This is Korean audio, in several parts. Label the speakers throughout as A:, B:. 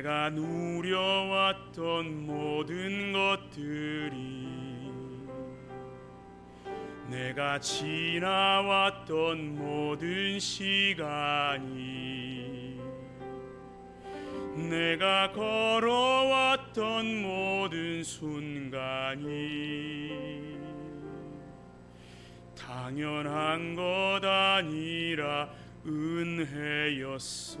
A: 내가 누려왔던 모든 것들이 내가 지나왔던 모든 시간이 내가 걸어왔던 모든 순간이 당연한 것 아니라 은혜였소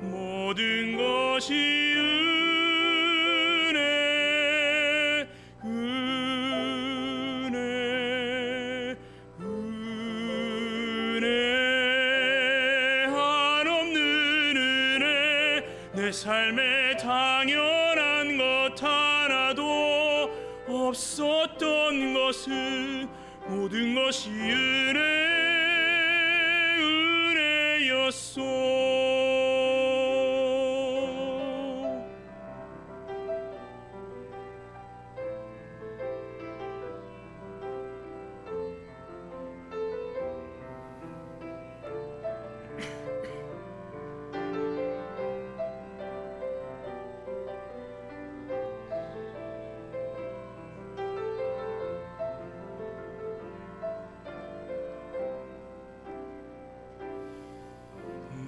A: 모든 것이 은혜 은혜 은혜. 한없는 은혜 내 삶에 당연한 것 하나도 없었던 것은 모든 것이 은혜 은혜였소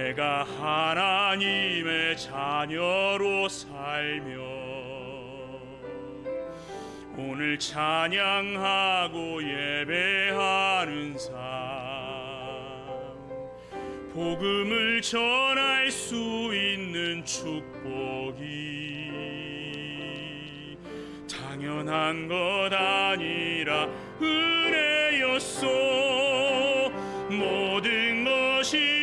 A: 내가 하나님의 자녀로 살며 오늘 찬양하고 예배하는 삶 복음을 전할 수 있는 축복이 당연한 것 아니라 은혜였소. 모든 것이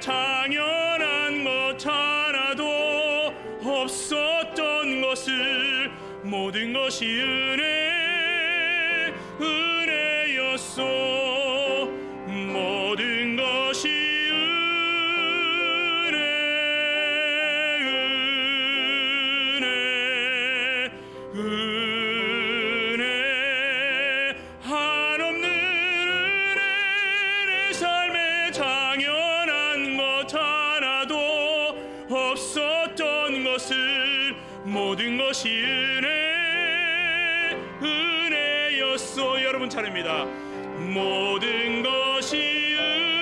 A: 당연한 것 하나도 없었던 것을 모든 것이 은혜 은혜였소 것 하나도 없었던 것을 모든 것이 은혜 은혜였소. 여러분 차례입니다. 모든 것이 은혜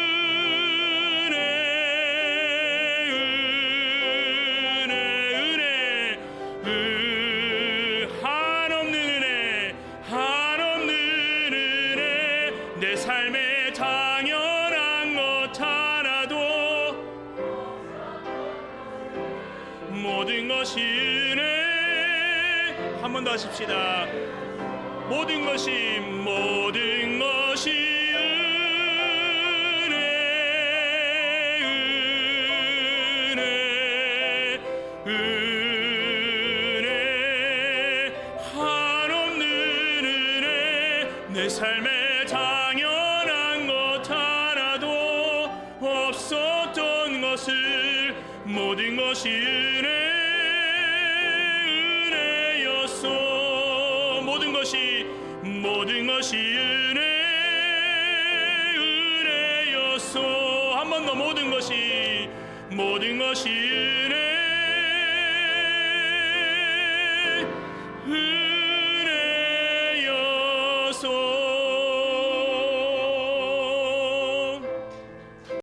A: 은혜 한번 더 하십시다. 모든 것이 모든 것이 은혜 은혜 은혜. 한없는 은혜. 내 삶에 당연한 것 하나도 없었던 것을 모든 것이 은혜 것이 모든 것이 은혜 은혜였소. 한 번 더 모든 것이 모든 것이 은혜, 은혜